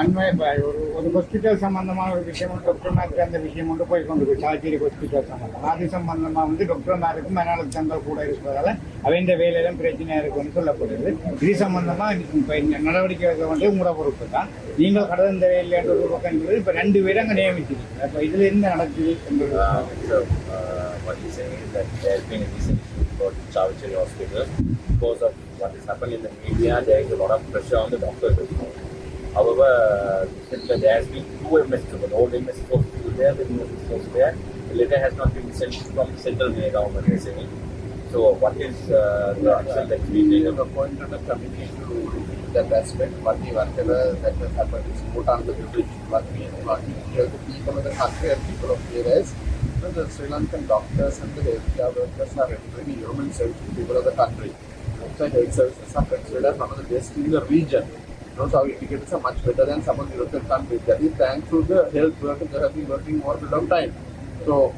அண்மை ஒரு ஒரு ஹாஸ்பிட்டல் சம்பந்தமான ஒரு விஷயம் டாக்டர் டாக்டர்மாருக்கு அந்த விஷயம் கொண்டு போய் கொண்டு போய் சாச்சேரி ஹாஸ்பிட்டல் சம்பந்தம் அது சம்பந்தமாக வந்து டாக்டர்மாருக்கும் மன அழுத்தங்கள் கூட இருப்பதால் அவன் வேலையிலும் பிரச்சனையாக இருக்கும்னு சொல்லப்படுது இது சம்பந்தமாக இப்ப இந்த நடவடிக்கை எடுக்க வேண்டிய உங்களோட பொறுப்பு தான் நீங்கள் கடந்த வேலைன்ற ஒரு பக்கம் இப்போ ரெண்டு பேரும் அங்கே நியமிச்சிருக்கீங்க அப்போ இதில் என்ன நடக்குது என்பது hospital so, off what he's saying is Chavachari Hospital. Because of what has happened in the media. There is a lot of pressure on the doctors. However, there has been two MSs, one old MS hospital there, the new MS hospital there. The letter has not been sent from central government, they're saying. So, what is uh, the action that we take? have appointed a committee to that aspect, what the whatever that has happened is put on the bridge, what we to hear the people of the country and people of areas. You know, the Sri Lankan doctors and the healthcare workers are really human service to people of the country. So health services are considered one of the best in the region. So our indicators are much better than some of the European countries. That is thanks to the health workers that have been working for a long time. So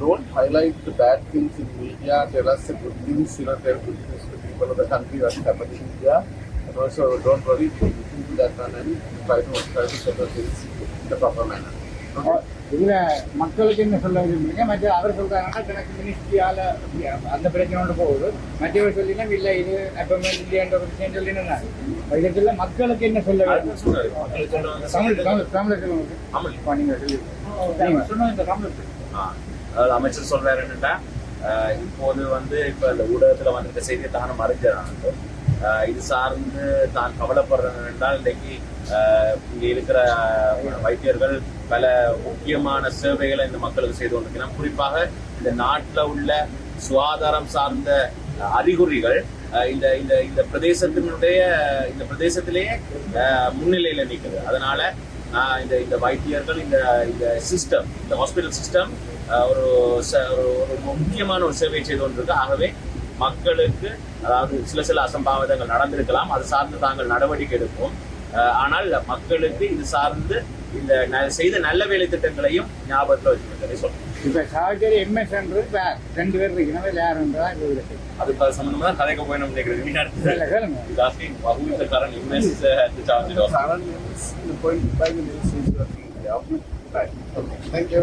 don't highlight the bad things in media. Tell us the good things. You know, tell good things to people of the country what's happening in India. And also don't worry, look into that one and try to try to settle things in the proper manner. இதுல மக்களுக்கு என்ன சொல்ல விரும்புறீங்க மற்ற அவர் சொல்றாங்கன்னா எனக்கு மினிஸ்ட்ரியால அந்த பிரச்சனை ஒன்று போகுது. மற்றவர் சொல்லினா இல்ல இது எப்பவுமே இல்லையன்ற விஷயம் சொல்லினா இதுல மக்களுக்கு என்ன சொல்ல தமிழ் தமிழ் தமிழ் சொல்லி அதாவது அமைச்சர் சொல்றாரு என்னன்னா இப்போது வந்து இப்ப இந்த ஊடகத்துல வந்திருக்க செய்தியை தானும் மறைஞ்சாங்க இது சார்ந்து தான் கவலைப்படுறேன் என்றால் இன்னைக்கு ஆஹ், இருக்கிற வைத்தியர்கள் பல முக்கியமான சேவைகளை இந்த மக்களுக்கு செய்து கொண்டிருக்கிறோம் குறிப்பாக இந்த நாட்டில் உள்ள சுகாதாரம் சார்ந்த அறிகுறிகள் ஆஹ், இந்த இந்த இந்த பிரதேசத்தினுடைய இந்த பிரதேசத்திலேயே ஆஹ், நிற்குது. அதனால ஆஹ் இந்த இந்த வைத்தியர்கள் இந்த இந்த சிஸ்டம் இந்த ஹாஸ்பிட்டல் சிஸ்டம் ஒரு ச- ஒரு ஒரு முக்கியமான ஒரு சேவை செய்து கொண்டிருக்கு. ஆகவே மக்களுக்கு அதாவது சில சில அசம்பாவிதங்கள் நடந்திருக்கலாம் அது சார்ந்து தாங்கள் நடவடிக்கை எடுப்போம் ஆனால் மக்களுக்கு இது சார்ந்து இந்த ந- செய்த நல்ல வேலை திட்டங்களையும் ஞாபகத்தில் வச்சுக்கிறதை சொல்றேன் இப்ப சாகரி எம்எஸ்ன்றது வேற. ரெண்டு பேர் இருக்கணும் வேற யாருன்றதா இப்போ இருக்கு அது சம்பந்தமா தான் கதைக்க போய் நம்ம the government. Right. Okay. Thank you.